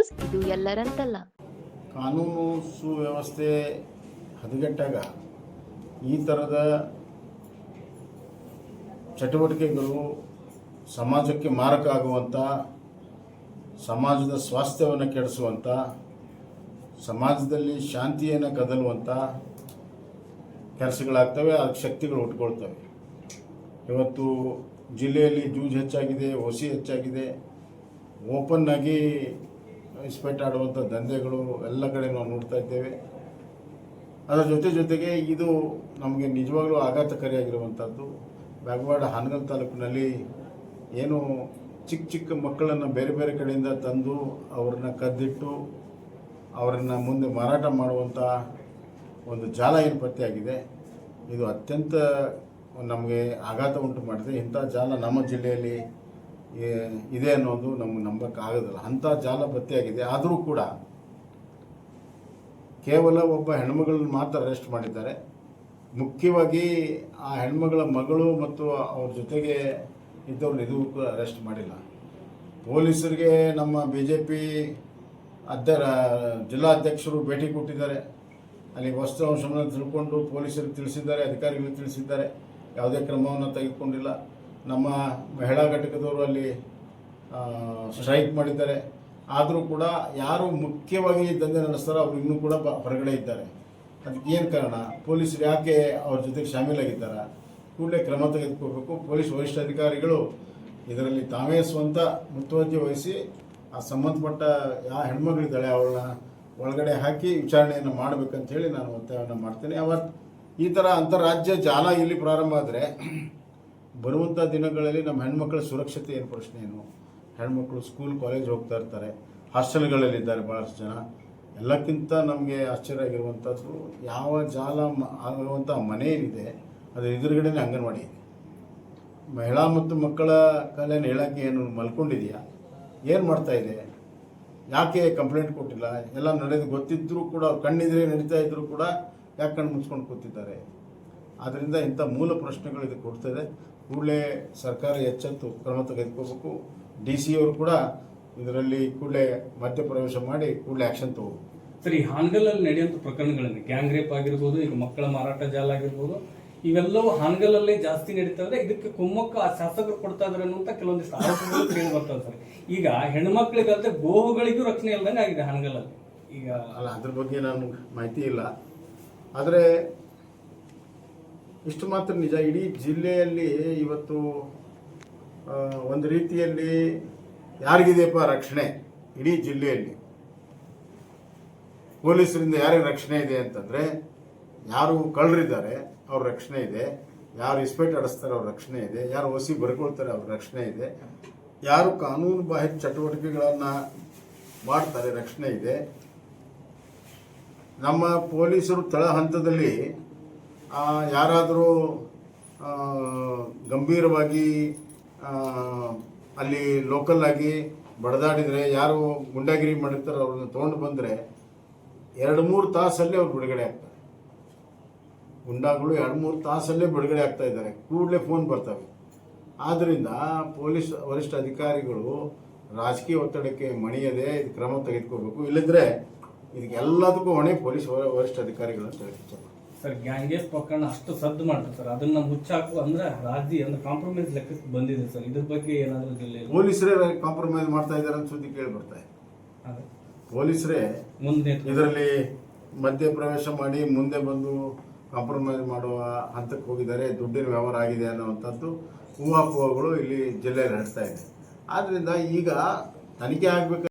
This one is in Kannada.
ನ್ಯೂಸ್ ಇದು ಎಲ್ಲರಂತಲ್ಲ. ಕಾನೂನು ಸುವ್ಯವಸ್ಥೆ ಹದಗೆಟ್ಟಾಗ ಈ ಥರದ ಚಟುವಟಿಕೆಗಳು ಸಮಾಜಕ್ಕೆ ಮಾರಕ ಆಗುವಂಥ ಸಮಾಜದ ಸ್ವಾಸ್ಥ್ಯವನ್ನು ಕೆಡಿಸುವಂಥ ಸಮಾಜದಲ್ಲಿ ಶಾಂತಿಯನ್ನು ಕದಲುವಂಥ ಕೆಲಸಗಳಾಗ್ತವೆ ಆ ಶಕ್ತಿಗಳು ಹುಟ್ಕೊಳ್ತವೆ ಇವತ್ತು ಜಿಲ್ಲೆಯಲ್ಲಿ ಜೂಜ್ ಹೆಚ್ಚಾಗಿದೆ ಒಸಿ ಹೆಚ್ಚಾಗಿದೆ, ಓಪನ್ ಆಗಿ ಇಸ್ಪೆಟ್ ಆಡುವಂಥ ದಂಧೆಗಳು ಎಲ್ಲ ಕಡೆ ನಾವು ನೋಡ್ತಾ ಇದ್ದೇವೆ. ಅದರ ಜೊತೆ ಜೊತೆಗೆ ಇದು ನಮಗೆ ನಿಜವಾಗ್ಲೂ ಆಘಾತಕಾರಿಯಾಗಿರುವಂಥದ್ದು ಬ್ಯಾಗವಾಡ ಹಾನಗಲ್ ತಾಲೂಕಿನಲ್ಲಿ ಏನು ಚಿಕ್ಕ ಚಿಕ್ಕ ಮಕ್ಕಳನ್ನು ಬೇರೆ ಬೇರೆ ಕಡೆಯಿಂದ ತಂದು ಅವ್ರನ್ನ ಕದ್ದಿಟ್ಟು ಅವರನ್ನು ಮುಂದೆ ಮಾರಾಟ ಮಾಡುವಂಥ ಒಂದು ಜಾಲ ಏನು ಪತ್ತೆಯಾಗಿದೆ ಇದು ಅತ್ಯಂತ ನಮಗೆ ಆಘಾತ ಉಂಟು ಮಾಡಿದೆ. ಇಂಥ ಜಾಲ ನಮ್ಮ ಜಿಲ್ಲೆಯಲ್ಲಿ ಇದೆ ಅನ್ನೋದು ನಮ್ಗೆ ನಂಬಕ್ಕಾಗೋದಿಲ್ಲ. ಅಂಥ ಜಾಲ ಪತ್ತೆಯಾಗಿದೆ. ಆದರೂ ಕೂಡ ಕೇವಲ ಒಬ್ಬ ಹೆಣ್ಮಗಳನ್ನ ಮಾತ್ರ ಅರೆಸ್ಟ್ ಮಾಡಿದ್ದಾರೆ. ಮುಖ್ಯವಾಗಿ ಆ ಹೆಣ್ಮಗಳ ಮಗಳು ಮತ್ತು ಅವ್ರ ಜೊತೆಗೆ ಇದ್ದವ್ರನ್ನ ಇದು ಕೂಡ ಅರೆಸ್ಟ್ ಮಾಡಿಲ್ಲ. ಪೊಲೀಸರಿಗೆ ನಮ್ಮ ಬಿ ಜೆ ಪಿ ಅಧ್ಯ ಜಿಲ್ಲಾಧ್ಯಕ್ಷರು ಭೇಟಿ ಕೊಟ್ಟಿದ್ದಾರೆ. ಅಲ್ಲಿ ವಸ್ತುವಂಶವನ್ನು ತಿಳ್ಕೊಂಡು ಪೊಲೀಸರಿಗೆ ತಿಳಿಸಿದ್ದಾರೆ, ಅಧಿಕಾರಿಗಳಿಗೆ ತಿಳಿಸಿದ್ದಾರೆ. ಯಾವುದೇ ಕ್ರಮವನ್ನು ತೆಗೆದುಕೊಂಡಿಲ್ಲ. ನಮ್ಮ ಮಹಿಳಾ ಘಟಕದವರು ಅಲ್ಲಿ ಸ್ಟ್ರೈಕ್ ಮಾಡಿದ್ದಾರೆ. ಆದರೂ ಕೂಡ ಯಾರು ಮುಖ್ಯವಾಗಿ ದಂಧೆ ನಡೆಸ್ತಾರೋ ಅವರು ಇನ್ನೂ ಕೂಡ ಹೊರಗಡೆ ಇದ್ದಾರೆ. ಅದಕ್ಕೆ ಏನು ಕಾರಣ? ಪೊಲೀಸರು ಯಾಕೆ ಅವ್ರ ಜೊತೆಗೆ ಶಾಮೀಲಾಗಿದ್ದಾರ? ಕೂಡಲೇ ಕ್ರಮ ತೆಗೆದುಕೋಬೇಕು. ಪೊಲೀಸ್ ವರಿಷ್ಠಾಧಿಕಾರಿಗಳು ಇದರಲ್ಲಿ ತಾವೇ ಸ್ವಂತ ಮುತುವರ್ಜಿ ವಹಿಸಿ, ಆ ಸಂಬಂಧಪಟ್ಟ ಯಾವ ಹೆಣ್ಮಗಳಿದ್ದಾಳೆ ಅವಳನ್ನ ಒಳಗಡೆ ಹಾಕಿ ವಿಚಾರಣೆಯನ್ನು ಮಾಡಬೇಕಂತ ಹೇಳಿ ನಾನು ಒತ್ತಾಯವನ್ನು ಮಾಡ್ತೇನೆ. ಅವತ್ತು ಈ ಥರ ಅಂತಾರಾಜ್ಯ ಜಾಲ ಇಲ್ಲಿ ಪ್ರಾರಂಭ ಆದರೆ ಬರುವಂಥ ದಿನಗಳಲ್ಲಿ ನಮ್ಮ ಹೆಣ್ಮಕ್ಳ ಸುರಕ್ಷತೆ ಏನು ಪ್ರಶ್ನೆ ಏನು? ಹೆಣ್ಮಕ್ಳು ಸ್ಕೂಲ್ ಕಾಲೇಜ್ ಹೋಗ್ತಾ ಇರ್ತಾರೆ. ಹಾಸ್ಟೆಲ್ಗಳಲ್ಲಿದ್ದಾರೆ ಭಾಳಷ್ಟು ಜನ. ಎಲ್ಲಕ್ಕಿಂತ ನಮಗೆ ಆಶ್ಚರ್ಯ ಆಗಿರುವಂಥದ್ದು ಯಾವ ಜಾಲ ಆಗುವಂಥ ಮನೆ ಏನಿದೆ, ಅದು ಎದುರುಗಡೆನೇ ಅಂಗನವಾಡಿ ಇದೆ. ಮಹಿಳಾ ಮತ್ತು ಮಕ್ಕಳ ಕಲ್ಯಾಣ ಇಲಾಖೆ ಏನು ಮಲ್ಕೊಂಡಿದೆಯಾ? ಏನು ಮಾಡ್ತಾ ಇದೆ? ಯಾಕೆ ಕಂಪ್ಲೇಂಟ್ ಕೊಟ್ಟಿಲ್ಲ? ಎಲ್ಲ ನಡೆದು ಗೊತ್ತಿದ್ದರೂ ಕೂಡ, ಕಣ್ಣಿದ್ರೆ ನಡೀತಾ ಇದ್ದರೂ ಕೂಡ ಯಾಕೆ ಕಣ್ಣು ಮುಚ್ಕೊಂಡು ಕೂತಿದ್ದಾರೆ? ಆದ್ದರಿಂದ ಇಂಥ ಮೂಲ ಪ್ರಶ್ನೆಗಳು ಇದಕ್ಕೆ ಕೊಡ್ತದೆ ಕೂಡಲೇ ಸರ್ಕಾರ ಎಚ್ಚೆತ್ತು ಕ್ರಮ ತೆಗೆದುಕೋಬೇಕು. ಡಿ ಸಿ ಅವರು ಕೂಡ ಇದರಲ್ಲಿ ಕೂಡಲೇ ಮಧ್ಯಪ್ರವೇಶ ಮಾಡಿ ಕೂಡಲೇ ಆ್ಯಕ್ಷನ್ ತಗೋಬೇಕು. ಸರಿ ಹಾನಗಲ್ಲಲ್ಲಿ ನಡೆಯುವಂಥ ಪ್ರಕರಣಗಳಲ್ಲಿ ಗ್ಯಾಂಗ್ ರೇಪ್ ಆಗಿರ್ಬೋದು ಈಗ ಮಕ್ಕಳ ಮಾರಾಟ ಜಾಲ ಆಗಿರ್ಬೋದು ಇವೆಲ್ಲವೂ ಹಾನಗಲ್ಲಲ್ಲೇ ಜಾಸ್ತಿ ನಡೀತಾ ಇದೆ ಇದಕ್ಕೆ ಕುಮ್ಮಕ್ಕ ಆ ಶಾಸಕರು ಕೊಡ್ತಾ ಇದ್ರೆ ಅನ್ನುವಂಥ ಕೆಲವೊಂದಿಷ್ಟು ಆರೋಪಗಳು ಕೇಳಿ ಬರ್ತವೆ ಸರ್. ಈಗ ಹೆಣ್ಮಕ್ಳಿಗಂತ ಗೋವುಗಳಿಗೂ ರಕ್ಷಣೆ ಇಲ್ದಂಗೆ ಆಗಿದೆ ಹಾನಗಲ್ಲಲ್ಲಿ. ಈಗ ಅಲ್ಲ ಅದ್ರ ಬಗ್ಗೆ ನಾನು ಮಾಹಿತಿ ಇಲ್ಲ. ಆದರೆ ಇಷ್ಟು ಮಾತ್ರ ನಿಜ. ಇಡೀ ಜಿಲ್ಲೆಯಲ್ಲಿ ಇವತ್ತು ಒಂದು ರೀತಿಯಲ್ಲಿ ಯಾರಿಗಿದೆಯಪ್ಪ ರಕ್ಷಣೆ? ಇಡೀ ಜಿಲ್ಲೆಯಲ್ಲಿ. ಪೊಲೀಸರಿಂದ ಯಾರಿಗೆ ರಕ್ಷಣೆ ಇದೆ ಅಂತಂದರೆ, ಯಾರು ಕಳ್ಳರಿದ್ದಾರೆ, ಅವ್ರ ರಕ್ಷಣೆ ಇದೆ. ಯಾರು ಇಸ್ಪೆಕ್ಟ್ ಆಡಿಸ್ತಾರೆ ಅವ್ರ ರಕ್ಷಣೆ ಇದೆ. ಯಾರು ಒಸಿ ಬರ್ಕೊಳ್ತಾರೆ, ಅವ್ರ ರಕ್ಷಣೆ ಇದೆ. ಯಾರು ಕಾನೂನು ಬಾಹಿರ ಚಟುವಟಿಕೆಗಳನ್ನು ಮಾಡ್ತಾರೆ, ರಕ್ಷಣೆ ಇದೆ. ನಮ್ಮ ಪೊಲೀಸರು ತಳ ಹಂತದಲ್ಲಿ ಯಾರಾದರೂ ಗಂಭೀರವಾಗಿ ಅಲ್ಲಿ ಲೋಕಲ್ ಆಗಿ ಬಡದಾಡಿದರೆ, ಯಾರು ಗುಂಡಾಗಿರಿ ಮಾಡಿರ್ತಾರೋ ಅವ್ರನ್ನ ತೊಗೊಂಡು ಬಂದರೆ, ಎರಡು ಮೂರು ತಾಸಲ್ಲೇ ಅವ್ರು ಬಿಡುಗಡೆ ಆಗ್ತಾರೆ. ಗುಂಡಾಗಳು ಎರಡು ಮೂರು ತಾಸಲ್ಲೇ ಬಿಡುಗಡೆ ಆಗ್ತಾ ಇದ್ದಾರೆ. ಕೂಡಲೇ ಫೋನ್ ಬರ್ತವೆ. ಆದ್ದರಿಂದ ಪೊಲೀಸ್ ವರಿಷ್ಠ ಅಧಿಕಾರಿಗಳು ರಾಜಕೀಯ ಒತ್ತಡಕ್ಕೆ ಮಣಿಯದೆ ಇದು ಕ್ರಮ ತೆಗೆದುಕೋಬೇಕು. ಇಲ್ಲದ್ರೆ ಇದಕ್ಕೆ ಎಲ್ಲದಕ್ಕೂ ಹೊಣೆ ಪೊಲೀಸ್ ವರಿಷ್ಠ ಅಧಿಕಾರಿಗಳನ್ನು ತೆಗೆದುಕೋಬೇಕು ಸರ್ ಗ್ಯಾಂಗೇಸ್ ಪ್ರಕರಣ ಅಷ್ಟು ಸದ್ದು ಮಾಡ್ತಾರೆ ಸರ್. ಅದನ್ನ ಮುಚ್ಚಾಕು ಅಂದ್ರೆ ರಾಜಿ ಅಂದ್ರೆ ಕಾಂಪ್ರಮೈಸ್ ಲೆಕ್ಕಕ್ಕೆ ಬಂದಿದೆ ಸರ್. ಇದ್ರ ಬಗ್ಗೆ ಏನಾದರೂ ಪೊಲೀಸರೇ ಕಾಂಪ್ರಮೈಸ್ ಮಾಡ್ತಾ ಇದ್ದಾರೆ ಅಂತ ಸುದ್ದಿ ಕೇಳಿ ಬರ್ತಾ ಇದೆ ಪೊಲೀಸರೇ ಮುಂದೆ ಇದರಲ್ಲಿ ಮಧ್ಯ ಪ್ರವೇಶ ಮಾಡಿ ಮುಂದೆ ಬಂದು ಕಾಂಪ್ರಮೈಸ್ ಮಾಡುವ ಹಂತಕ್ಕೆ ಹೋಗಿದ್ದಾರೆ. ದುಡ್ಡಿನ ವ್ಯವಹಾರ ಆಗಿದೆ ಅನ್ನುವಂಥದ್ದು ಊಹಾಪೋಹಗಳು ಇಲ್ಲಿ ಜಿಲ್ಲೆಯಲ್ಲಿ ಹರಡ್ತಾ ಇದೆ. ಆದ್ದರಿಂದ ಈಗ ತನಿಖೆ ಆಗಬೇಕು